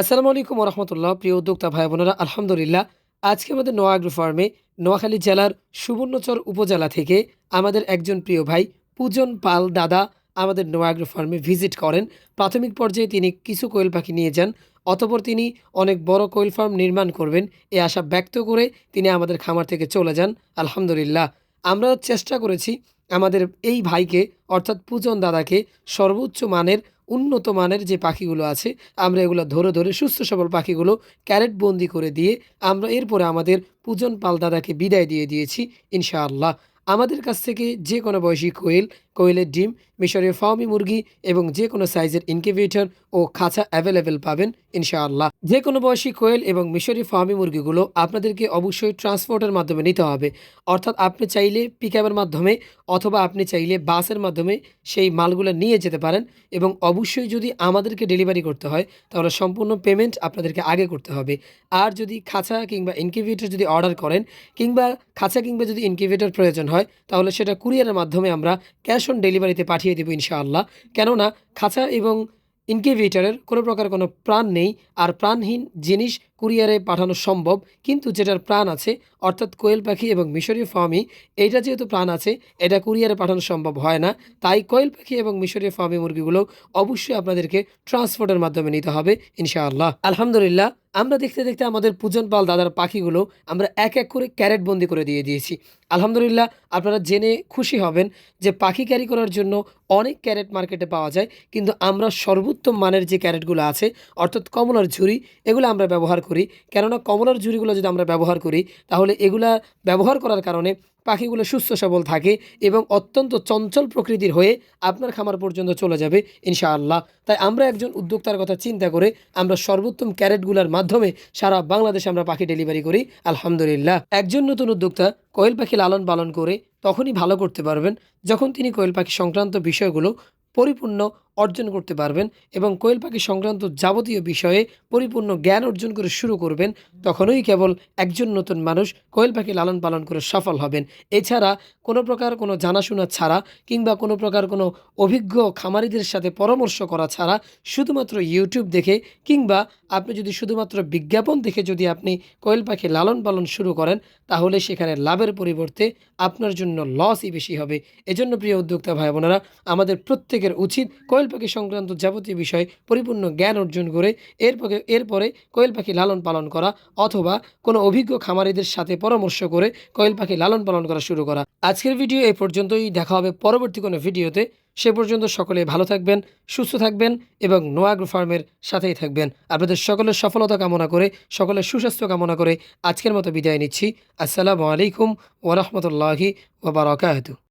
আসসালামু আলাইকুম রহমতুল্লাহ প্রিয় উদ্যোক্তা ভাই বোনেরা। আলহামদুলিল্লাহ, আজকে আমাদের নোয়াগ্রো ফার্মে, নোয়াখালী জেলার সুবর্ণচর উপজেলা থেকে আমাদের একজন প্রিয় ভাই পূজন পাল দাদা আমাদের নোয়াগ্রো ফার্মে ভিজিট করেন। প্রাথমিক পর্যায়ে তিনি কিছু কোয়েল পাখি নিয়ে যান, অতপর তিনি অনেক বড় কোয়েল ফার্ম নির্মাণ করবেন। এ আশা ব্যক্ত করে তিনি আমাদের খামার থেকে চলে যান, আলহামদুলিল্লাহ। আমরা চেষ্টা করেছি আমাদের এই ভাইকে, অর্থাৎ পূজন দাদাকে সর্বোচ্চ মানের উন্নত মানের যে পাখিগুলো আছে, আমরা এগুলো ধরে ধরে সুস্থ সবল পাখিগুলো ক্যারেট বন্দি করে দিয়ে আমরা এরপরে আমাদের পূজন পাল দাদাকে বিদায় দিয়ে দিয়েছি, ইনশাআল্লাহ। আমাদের কাছ থেকে যে কোনো বয়সী কোয়েল কোয়েলের ডিম, মিশরীয় ফার্মি মুরগি এবং যে কোনো সাইজের ইনকিউবেটর ও খাঁচা অ্যাভেলেবেল পাবেন, ইনশাআল্লাহ। যে কোনো বয়সী কোয়েল এবং মিশরি ফার্মি মুরগিগুলো আপনাদেরকে অবশ্যই ট্রান্সপোর্টের মাধ্যমে নিতে হবে। অর্থাৎ আপনি চাইলে পিকআপের মাধ্যমে অথবা আপনি চাইলে বাসের মাধ্যমে সেই মালগুলো নিয়ে যেতে পারেন এবং অবশ্যই যদি আমাদেরকে ডেলিভারি করতে হয়, তাহলে সম্পূর্ণ পেমেন্ট আপনাদেরকে আগে করতে হবে। আর যদি খাঁচা কিংবা ইনকিউবেটর যদি অর্ডার করেন, কিংবা খাঁচা কিংবা যদি ইনকিউবেটর প্রয়োজন হয়, তাহলে সেটা কুরিয়ারের মাধ্যমে আমরা ক্যাশ অন ডেলিভারিতে পাঠিয়ে দেবো ইনশাআল্লাহ। কেননা খাঁচা এবং ইনকিউবেটারের কোনো প্রকার কোনো প্রাণ নেই। আর প্রাণহীন জিনিস কুরিয়ারে পাঠানো সম্ভব, কিন্তু যেটার প্রাণ আছে, অর্থাৎ কোয়েল পাখি এবং মিশরীয় ফার্মি, এইটা যেহেতু প্রাণ আছে, এটা কুরিয়ারে পাঠানো সম্ভব হয় না। তাই কোয়েল পাখি এবং মিশরীয় ফার্মি মুরগিগুলো অবশ্যই আপনাদেরকে ট্রান্সপোর্টের মাধ্যমে নিতে হবে, ইনশাআল্লাহ। আলহামদুলিল্লাহ, আমরা দেখতে দেখতে আমাদের পূজন পাল দাদার পাখিগুলো আমরা এক এক করে ক্যারেট বন্দি করে দিয়ে দিয়েছি। আলহামদুলিল্লাহ, আপনারা জেনে খুশি হবেন যে পাখি ক্যারি করার জন্য অনেক ক্যারেট মার্কেটে পাওয়া যায়, কিন্তু আমরা সর্বোত্তম মানের যে ক্যারেটগুলো আছে, অর্থাৎ কমলার ঝুড়ি, এগুলো আমরা ব্যবহার করি। কেননা কমলার ঝুড়িগুলো যদি আমরা ব্যবহার করি, তাহলে এগুলা ব্যবহার করার কারণে পাখিগুলো সুস্থ সবল থাকে এবং অত্যন্ত চঞ্চল প্রকৃতির হয়ে আপনার খামার পর্যন্ত চলে যাবে ইনশাআল্লাহ। তাই আমরা একজন উদ্যোক্তার কথা চিন্তা করে আমরা সর্বোত্তম ক্যারেটগুলোর মাধ্যমে সারা বাংলাদেশে আমরা পাখি ডেলিভারি করি, আলহামদুলিল্লাহ। একজন নতুন উদ্যোক্তা কোয়েল পাখি লালন পালন করে তখনই ভালো করতে পারবেন। যখন তিনি কোয়েল পাখি সংক্রান্ত বিষয়গুলো পরিপূর্ণ অর্জন করতে পারবেন এবং কোয়েল পাখি সংক্রান্ত যাবতীয় বিষয়ে পরিপূর্ণ জ্ঞান অর্জন করে শুরু করবেন, তখনই কেবল একজন নতুন মানুষ কোয়েল পাখি লালন পালন করে সফল হবেন। এছাড়া কোনো প্রকার কোনো জানাশোনা ছাড়া কিংবা কোনো প্রকার কোনো অভিজ্ঞ খামারিদের সাথে পরামর্শ করা ছাড়া শুধুমাত্র ইউটিউব দেখে কিংবা আপনি যদি শুধুমাত্র বিজ্ঞাপন দেখে যদি আপনি কোয়েল পাখি লালন পালন শুরু করেন, তাহলে সেখানে লাভের পরিবর্তে আপনার জন্য লসই বেশি হবে। এজন্য প্রিয় উদ্যোক্তা ভাই বোনেরা আমাদের প্রত্যেকের উচিত কোয়েল পাখি সংক্রান্ত যাবতীয় বিষয় পরিপূর্ণ জ্ঞান অর্জন করে এরপরে এরপরে কোয়েল পাখি লালন পালন করা অথবা কোনো অভিজ্ঞ খামারিদের সাথে পরামর্শ করে কোয়েল পাখি লালন পালন করা শুরু করা। আজকের ভিডিও এই পর্যন্তই। দেখা হবে পরবর্তী কোনো ভিডিওতে। সে পর্যন্ত সকলে ভালো থাকবেন, সুস্থ থাকবেন এবং নোয়াগ্রো ফার্মের সাথেই থাকবেন। আপনাদের সকলের সফলতা কামনা করে, সকলের সুস্বাস্থ্য কামনা করে আজকের মতো বিদায় নিচ্ছি। আসসালামু আলাইকুম ওরহমতুল্লাহি ওবরাকাতু